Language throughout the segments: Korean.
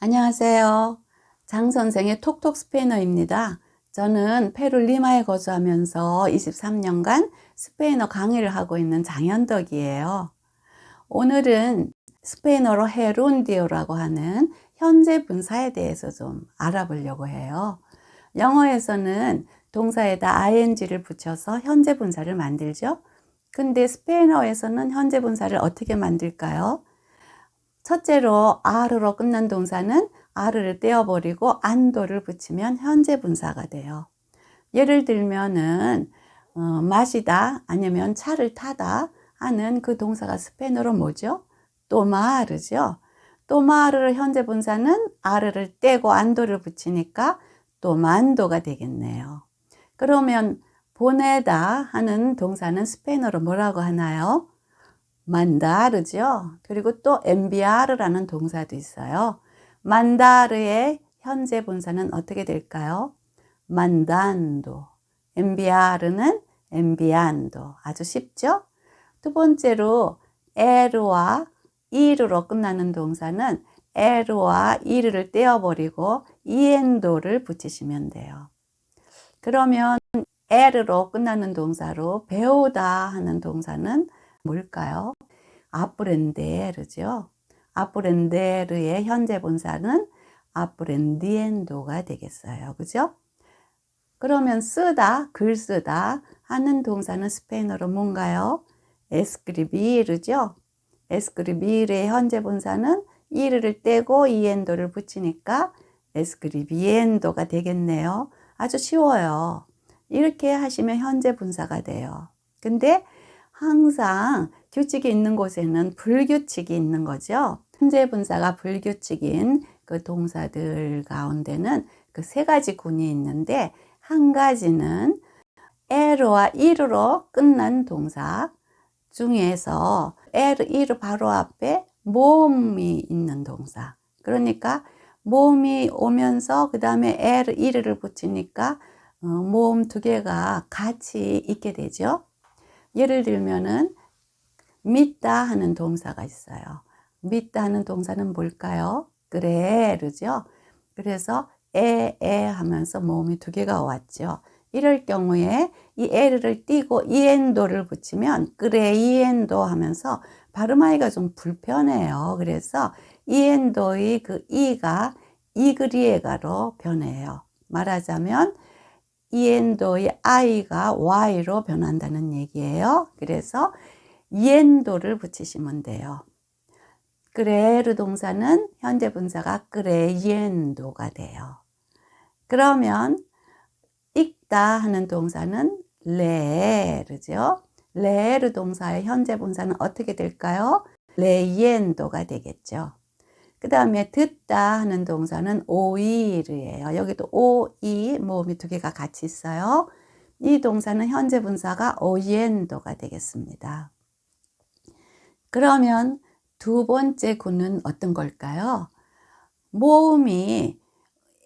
안녕하세요. 장 선생의 톡톡 스페인어입니다. 저는 페루 리마에 거주하면서 23년간 스페인어 강의를 하고 있는 장현덕이에요. 오늘은 스페인어로 헤룬디오라고 하는 현재 분사에 대해서 좀 알아보려고 해요. 영어에서는 동사에다 ing를 붙여서 현재 분사를 만들죠. 근데 스페인어에서는 현재 분사를 어떻게 만들까요? 첫째로 아르로 끝난 동사는 아르를 떼어버리고 안도를 붙이면 현재 분사가 돼요. 예를 들면은 어, 마시다 아니면 차를 타다 하는 그 동사가 스페인어로 뭐죠? 또마르죠. 또마르를 현재 분사는 아르를 떼고 안도를 붙이니까 또만도가 되겠네요. 그러면 보내다 하는 동사는 스페인어로 뭐라고 하나요? 만다르죠. 그리고 또 enviar라는 동사도 있어요. 만다르의 현재 분사는 어떻게 될까요? mandando. enviar는 enviando. 아주 쉽죠? 두 번째로 e르와 이르로 끝나는 동사는 e르와 이르를 떼어버리고 iendo를 붙이시면 돼요. 그러면 에르로 끝나는 동사로 배우다 하는 동사는 뭘까요? 아프렌데르죠. 아프렌데르의 현재 본사는 아프렌디엔도가 되겠어요. 그죠? 그러면 쓰다, 글 쓰다 하는 동사는 스페인어로 뭔가요? 에스크리비르죠. 에스크리비르의 현재 본사는 이르를 떼고 이엔도를 붙이니까 에스크리비엔도가 되겠네요. 아주 쉬워요. 이렇게 하시면 현재 분사가 돼요. 근데 항상 규칙이 있는 곳에는 불규칙이 있는 거죠. 현재 분사가 불규칙인 그 동사들 가운데는 그 세 가지 군이 있는데 한 가지는 에르와 이르로 끝난 동사 중에서 에르, 이르 바로 앞에 모음이 있는 동사. 그러니까 모음이 오면서 그 다음에 에르, 이르를 붙이니까 어, 모음 두 개가 같이 있게 되죠. 예를 들면은 믿다 하는 동사가 있어요. 믿다 하는 동사는 뭘까요? 그래르죠. 그래서 에, 에 하면서 모음이 두 개가 왔죠. 이럴 경우에 이 에르를 띄고 이엔도를 붙이면 그래 이엔도 하면서 발음하기가 좀 불편해요. 그래서 이엔도의 그 이가 이그리에가로 변해요. 말하자면 이엔도의 i가 y로 변한다는 얘기예요. 그래서 이엔도를 붙이시면 돼요. 그레르 동사는 현재 분사가 그레이엔도가 돼요. 그러면 읽다 하는 동사는 레르죠. 레르 동사의 현재 분사는 어떻게 될까요? 레이엔도가 되겠죠. 그 다음에 듣다 하는 동사는 오이르예요. 여기도 오이 모음이 두 개가 같이 있어요. 이 동사는 현재 분사가 오이엔도가 되겠습니다. 그러면 두 번째 구는 어떤 걸까요? 모음이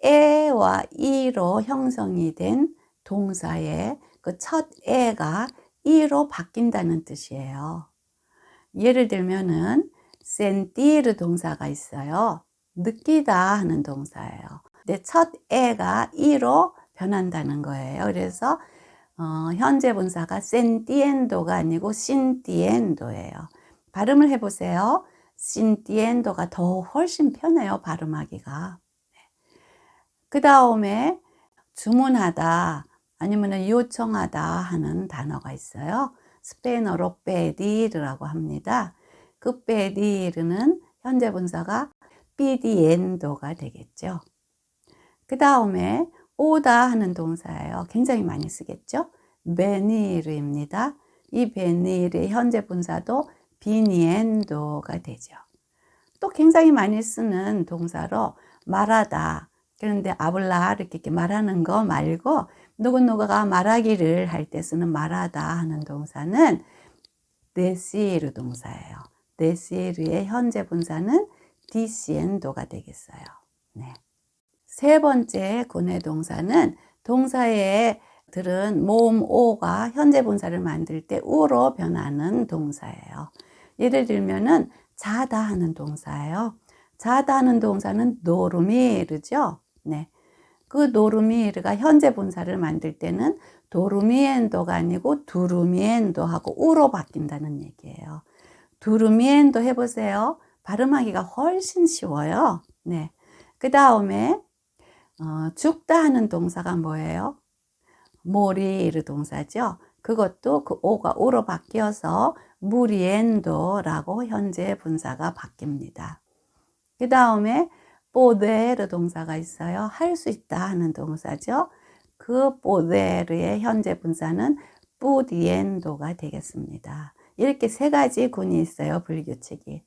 에와 이로 형성이 된 동사의 그 첫 에가 이로 바뀐다는 뜻이에요. 예를 들면은 센티르 동사가 있어요. 느끼다 하는 동사예요. 근데 첫 에가 이로 변한다는 거예요. 그래서 어, 현재 분사가 센티엔도가 아니고 신티엔도예요. 발음을 해보세요. 신티엔도가 더 훨씬 편해요. 발음하기가. 그 다음에 주문하다 아니면 요청하다 하는 단어가 있어요. 스페인어로 페디르라고 합니다. 그 페디르는 현재 분사가 피디엔도가 되겠죠. 그 다음에 오다 하는 동사예요. 굉장히 많이 쓰겠죠. 베니르입니다. 이 베니르의 현재 분사도 비니엔도가 되죠. 또 굉장히 많이 쓰는 동사로 말하다. 그런데 아블라 이렇게 말하는 거 말고 누구누구가 말하기를 할 때 쓰는 말하다 하는 동사는 데시르 동사예요. 데시르의 현재 분사는 디시엔도가 되겠어요. 네. 세 번째 군의 동사는 동사에 들은 모음 오가 현재 분사를 만들 때 우로 변하는 동사예요. 예를 들면은 자다 하는 동사예요. 자다 하는 동사는 노르미르죠. 네. 그 노르미르가 현재 분사를 만들 때는 도르미엔도가 아니고 두루미엔도하고 우로 바뀐다는 얘기예요. 두루미엔도 해보세요. 발음하기가 훨씬 쉬워요. 네. 그 다음에 어, 죽다 하는 동사가 뭐예요? 모리르 동사죠. 그것도 그 오가 우로 바뀌어서 무리엔도라고 현재 분사가 바뀝니다. 그 다음에 포데르 동사가 있어요. 할 수 있다 하는 동사죠. 그 포데르의 현재 분사는 뿌디엔도가 되겠습니다. 이렇게 세 가지 군이 있어요. 불규칙이.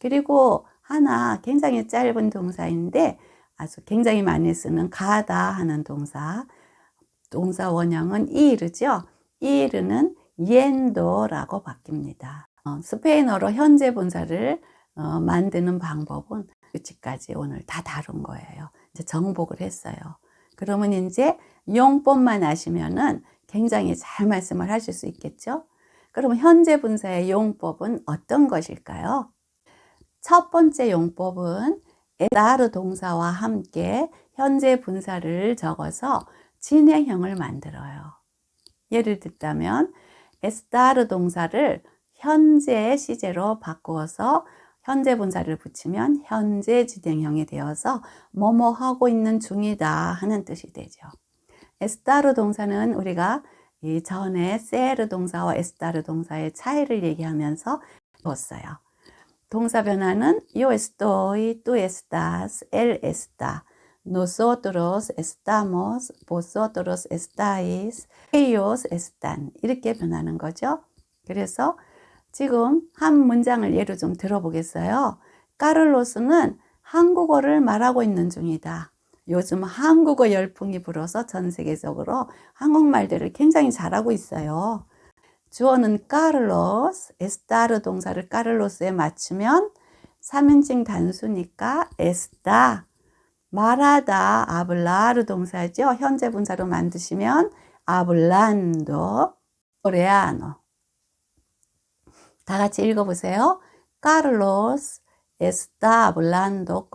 그리고 하나 굉장히 짧은 동사인데 아주 굉장히 많이 쓰는 가다 하는 동사. 동사 원형은 이르죠. 이르는 옌도라고 바뀝니다. 어, 스페인어로 현재 분사를 어, 만드는 방법은 규칙까지 오늘 다 다룬 거예요. 이제 정복을 했어요. 그러면 이제 용법만 아시면은 굉장히 잘 말씀을 하실 수 있겠죠? 그러면 현재 분사의 용법은 어떤 것일까요? 첫 번째 용법은 에다르 동사와 함께 현재 분사를 적어서 진행형을 만들어요. 예를 들자면 에스타르 동사를 현재 시제로 바꾸어서 현재 분사를 붙이면 현재 진행형이 되어서 뭐뭐 하고 있는 중이다 하는 뜻이 되죠. 에스타르 동사는 우리가 이 전에 세르 동사와 에스타르 동사의 차이를 얘기하면서 봤어요. 동사 변화는 yo estoy, tú estás, nosotros estamos, vosotros estáis, ellos están 이렇게 변하는 거죠. 그래서 지금 한 문장을 예로 좀 들어보겠어요. 까를로스는 한국어를 말하고 있는 중이다. 요즘 한국어 열풍이 불어서 전 세계적으로 한국말들을 굉장히 잘하고 있어요. 주어는 까를로스, 에스타르 동사를 까를로스에 맞추면 3인칭 단수니까 에스타, 말하다, 아블라르 동사죠. 현재 분사로 만드시면 아블란도, 코레아노. 다 같이 읽어보세요. Carlos está hablando.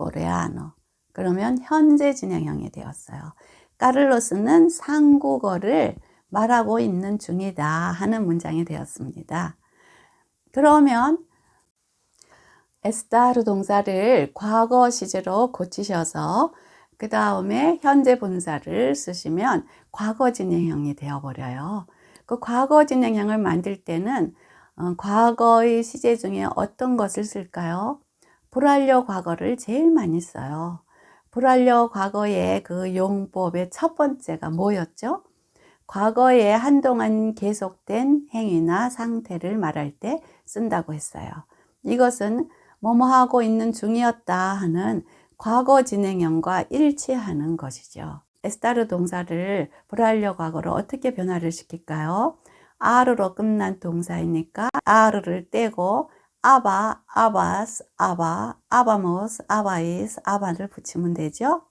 그러면 현재 진행형이 되었어요. 까를로스는 상국어를 말하고 있는 중이다 하는 문장이 되었습니다. 그러면 에스타르 동사를 과거 시제로 고치셔서 그 다음에 현재 분사를 쓰시면 과거 진행형이 되어버려요. 그 과거 진행형을 만들 때는 어, 과거의 시제 중에 어떤 것을 쓸까요? 불완료 과거를 제일 많이 써요. 불완료 과거의 그 용법의 첫 번째가 뭐였죠? 과거에 한동안 계속된 행위나 상태를 말할 때 쓴다고 했어요. 이것은 뭐뭐 하고 있는 중이었다 하는 과거 진행형과 일치하는 것이죠. 에스타르 동사를 불완료 과거로 어떻게 변화를 시킬까요? 아르로 끝난 동사이니까 아르를 떼고 아바, 아바스, 아바, 아바모스, 아바이스, 아바를 붙이면 되죠.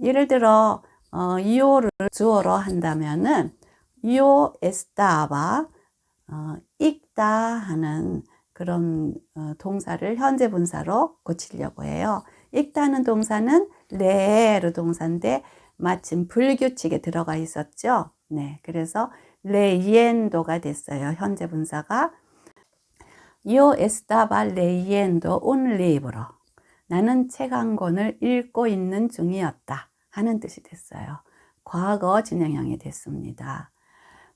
예를 들어 어, 이오를 주어로 한다면은 이오 에스타바 어, 읽다 하는 그런 어, 동사를 현재 분사로 고치려고 해요. 읽다는 동사는 레르 동사인데 마침 불규칙에 들어가 있었죠. 네, 그래서 레이엔도가 됐어요. 현재 분사가 Yo estaba leyendo. 나는 책 한 권을 읽고 있는 중이었다 하는 뜻이 됐어요. 과거 진행형이 됐습니다.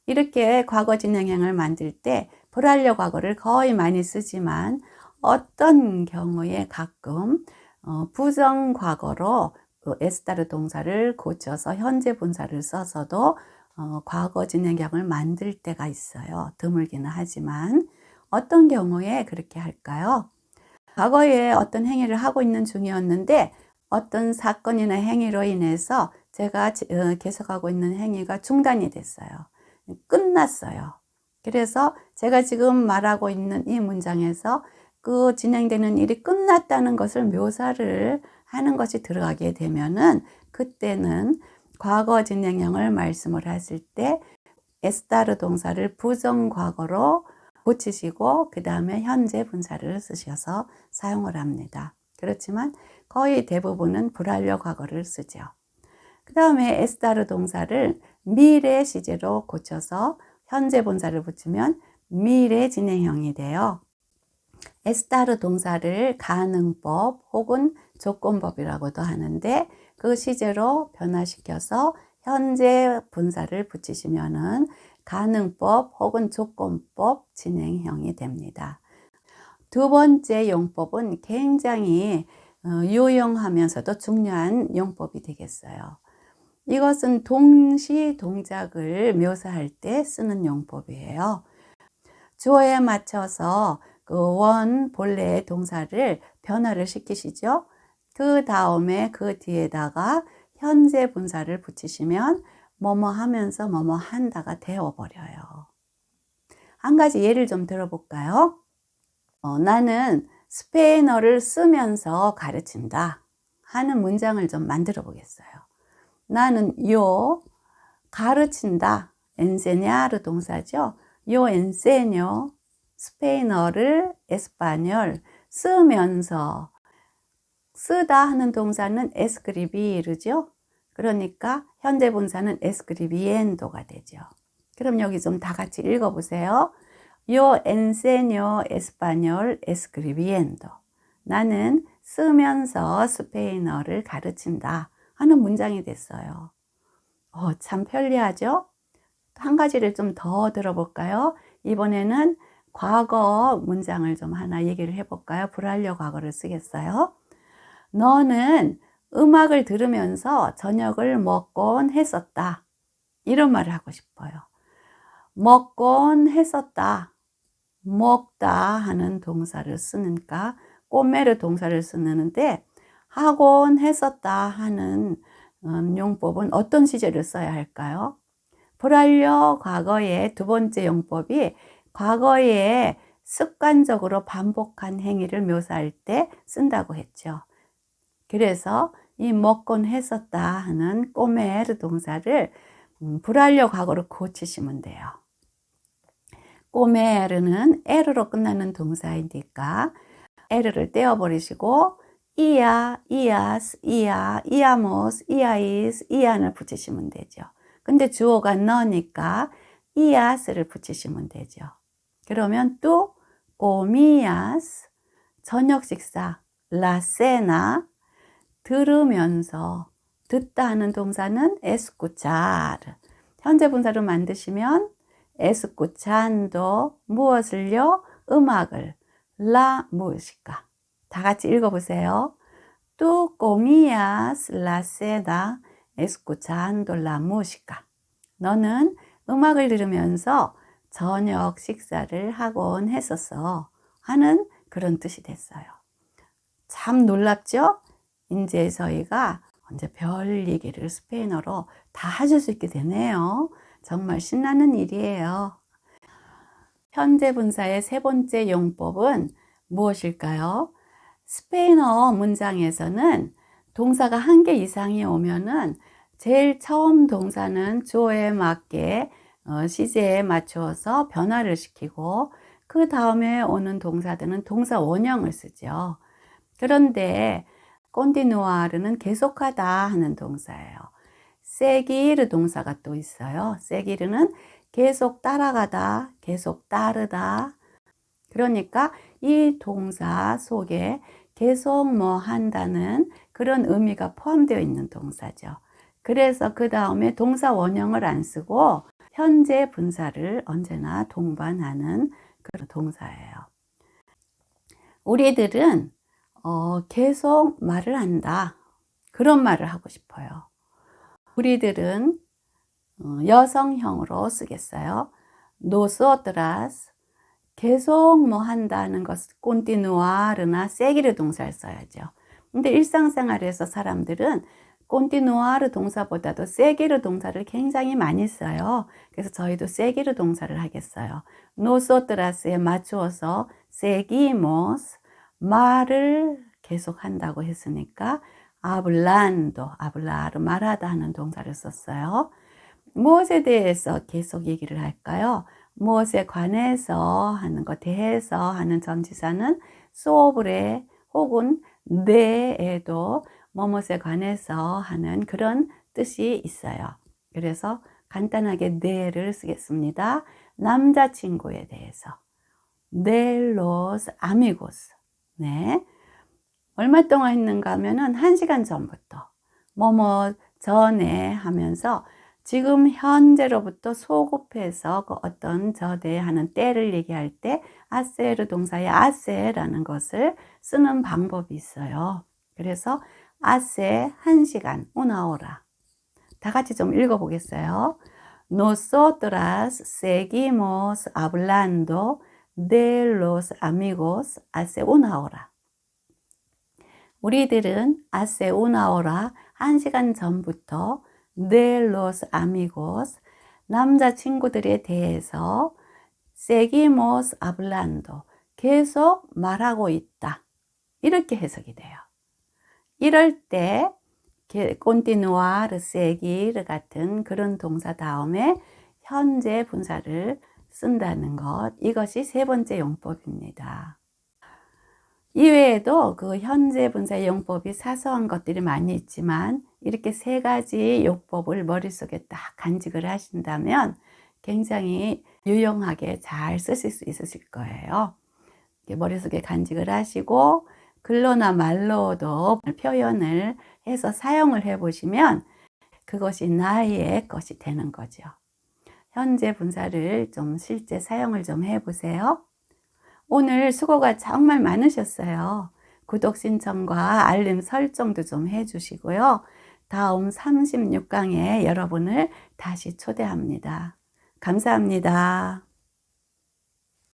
이렇게 과거 진행형을 만들 때 불완료 과거를 거의 많이 쓰지만 어떤 경우에 가끔 어, 부정 과거로 그 에스타르 동사를 고쳐서 현재 분사를 써서도 어, 과거 진행형을 만들 때가 있어요. 드물기는 하지만 어떤 경우에 그렇게 할까요? 과거에 어떤 행위를 하고 있는 중이었는데 어떤 사건이나 행위로 인해서 제가 어, 계속하고 있는 행위가 중단이 됐어요. 끝났어요. 그래서 제가 지금 말하고 있는 이 문장에서 그 진행되는 일이 끝났다는 것을 묘사를 하는 것이 들어가게 되면은 그때는 과거 진행형을 말씀을 하실 때 에스타르 동사를 부정 과거로 고치시고 그 다음에 현재 분사를 쓰셔서 사용을 합니다. 그렇지만 거의 대부분은 불완료 과거를 쓰죠. 그 다음에 에스타르 동사를 미래 시제로 고쳐서 현재 본사를 붙이면 미래 진행형이 돼요. 에스타르 동사를 가능법 혹은 조건법이라고도 하는데 그 시제로 변화시켜서 현재 분사를 붙이시면은 가능법 혹은 조건법 진행형이 됩니다. 두 번째 용법은 굉장히 어, 유용하면서도 중요한 용법이 되겠어요. 이것은 동시 동작을 묘사할 때 쓰는 용법이에요. 주어에 맞춰서 그 원 본래의 동사를 변화를 시키시죠. 그 다음에 그 뒤에다가 현재 분사를 붙이시면 뭐뭐 하면서 뭐뭐 한다가 되어버려요. 한 가지 예를 좀 들어볼까요? 어, 나는 스페인어를 쓰면서 가르친다 하는 문장을 좀 만들어 보겠어요. 나는 요 가르친다 엔세냐르 동사죠. 요 엔세뇨 스페인어를 에스파뇰 쓰면서 쓰다 하는 동사는 에스크리비르죠. 그러니까 현재 분사는 에스크리비엔도가 되죠. 그럼 여기 좀 다 같이 읽어보세요. Yo enseño español escribiendo. 나는 쓰면서 스페인어를 가르친다 하는 문장이 됐어요. 어, 참 편리하죠? 한 가지를 좀 더 들어볼까요? 이번에는 과거 문장을 좀 하나 얘기를 해볼까요? 불완료 과거를 쓰겠어요. 너는 음악을 들으면서 저녁을 먹곤 했었다. 이런 말을 하고 싶어요. 먹곤 했었다. 먹다 하는 동사를 쓰니까 꼬메르 동사를 쓰는데 하곤 했었다 하는 음, 용법은 어떤 시제를 써야 할까요? 불완료 과거의 두 번째 용법이 과거에 습관적으로 반복한 행위를 묘사할 때 쓴다고 했죠. 그래서 이 먹곤 했었다 하는 꼬메르 동사를 음, 불완료 과거로 고치시면 돼요. 꼬메르는 에르로 끝나는 동사이니까 에르를 떼어버리시고 이야, 이아스, 이야, 이아모스, 이아이스, 이안을 붙이시면 되죠. 근데 주어가 너니까 이아스를 붙이시면 되죠. 그러면 또 꼬미야스, 저녁 식사, 라세나, 들으면서 듣다 하는 동사는 에스쿠차르. 현재 분사를 만드시면 에스쿠찬도 무엇을요? 음악을 라 무엇일까? 다 같이 읽어보세요. Tú comías la seda escuchando la música. 너는 음악을 들으면서 저녁 식사를 하곤 했었어. 하는 그런 뜻이 됐어요. 참 놀랍죠? 이제 저희가 언제 별 얘기를 스페인어로 다 하실 수 있게 되네요. 정말 신나는 일이에요. 현재 분사의 세 번째 용법은 무엇일까요? 스페인어 문장에서는 동사가 한 개 이상이 오면은 제일 처음 동사는 주어에 맞게 어, 시제에 맞추어서 변화를 시키고 그 다음에 오는 동사들은 동사 원형을 쓰죠. 그런데 꼰디누아르는 계속하다 하는 동사예요. 세기르 동사가 또 있어요. 세기르는 계속 따라가다, 계속 따르다. 그러니까 이 동사 속에 계속 뭐 한다는 그런 의미가 포함되어 있는 동사죠. 그래서 그 다음에 동사 원형을 안 쓰고 현재 분사를 언제나 동반하는 그런 동사예요. 우리들은 어, 계속 말을 한다. 그런 말을 하고 싶어요. 우리들은 어, 여성형으로 쓰겠어요. 노스어드라스 계속 뭐 한다는 것, 꼰티누아르나 세기르 동사를 써야죠. 근데 일상생활에서 사람들은 꼰티누아르 동사보다도 세기르 동사를 굉장히 많이 써요. 그래서 저희도 세기르 동사를 하겠어요. 노소트라스에 맞추어서 세기모스 말을 계속 한다고 했으니까 아블란도 아블라르 말하다 하는 동사를 썼어요. 무엇에 대해서 계속 얘기를 할까요? 무엇에 관해서 하는 것, 대해서 하는 전치사는 소브레 혹은 내에도 뭐뭇에 관해서 하는 그런 뜻이 있어요. 그래서 간단하게 내를 쓰겠습니다. 남자친구에 대해서. de los amigos. 네. 얼마 동안 했는가 하면은 한 시간 전부터. 뭐뭐 전에 하면서 지금 현재로부터 소급해서 그 어떤 저대 하는 때를 얘기할 때 아세르 동사의 아세라는 것을 쓰는 방법이 있어요. 그래서 아세 한 시간 우나오라. 다 같이 좀 읽어보겠어요. Nosotras seguimos hablando de los amigos hace una hora. 우리들은 hace una hora 한 시간 전부터 de los amigos 남자친구들에 대해서 seguimos hablando 계속 말하고 있다. 이렇게 해석이 돼요. 이럴 때 continuar, seguir 같은 그런 동사 다음에 현재 분사를 쓴다는 것. 이것이 세 번째 용법입니다. 이외에도 그 현재 분사 용법이 사소한 것들이 많이 있지만 이렇게 세 가지 용법을 머릿속에 딱 간직을 하신다면 굉장히 유용하게 잘 쓰실 수 있으실 거예요. 머릿속에 간직을 하시고 글로나 말로도 표현을 해서 사용을 해 보시면 그것이 나의 것이 되는 거죠. 현재 분사를 좀 실제 사용을 좀 해 보세요. 오늘 수고가 정말 많으셨어요. 구독 신청과 알림 설정도 좀 해주시고요. 다음 36강에 여러분을 다시 초대합니다. 감사합니다.